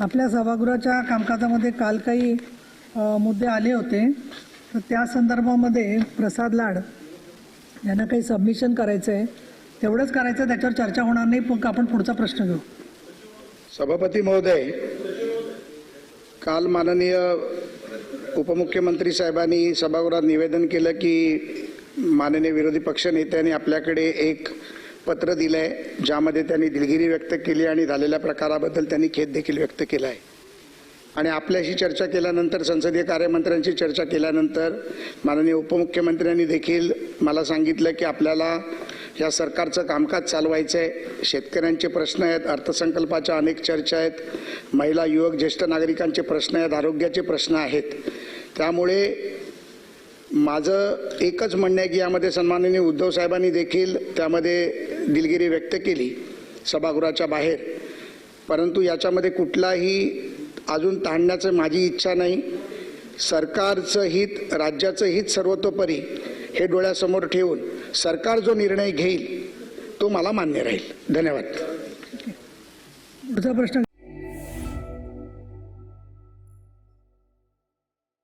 आपल्या सभागृहाच्या कामकाजामध्ये काल काही मुद्दे आले होते. तर त्या संदर्भामध्ये प्रसाद लाड यांना काही सबमिशन करायचं आहे तेवढंच करायचं आहे, त्याच्यावर चर्चा होणार नाही. पण आपण पुढचा प्रश्न घेऊ. सभापती महोदय काल माननीय उपमुख्यमंत्री साहेबांनी सभागृहात निवेदन केलं की माननीय विरोधी पक्षनेत्यांनी आपल्याकडे एक पत्र दिलं आहे ज्यामध्ये त्यांनी दिलगिरी व्यक्त केली आणि झालेल्या प्रकाराबद्दल त्यांनी खेद देखील व्यक्त केला आहे आणि आपल्याशी चर्चा केल्यानंतर संसदीय कार्यमंत्र्यांशी चर्चा केल्यानंतर माननीय उपमुख्यमंत्र्यांनी देखील मला सांगितलं की आपल्याला या सरकारचं कामकाज चालवायचं आहे शेतकऱ्यांचे प्रश्न आहेत अर्थसंकल्पाच्या अनेक चर्चा आहेत महिला युवक ज्येष्ठ नागरिकांचे प्रश्न आहेत आरोग्याचे प्रश्न आहेत. त्यामुळे माझं एकच म्हणणं आहे की यामध्ये सन्माननीय उद्धव साहेबांनी देखील त्यामध्ये दिलगिरी व्यक्त केली सभागृहाच्या बाहेर. परंतु याच्यामध्ये कुठलाही अजून ताणण्याचं माझी इच्छा नाही. सरकारचं हित राज्याचं हित सर्वतोपरी हे डोळ्यासमोर ठेवून सरकार जो निर्णय घेईल तो मला मान्य राहील. धन्यवाद. पुढचा प्रश्न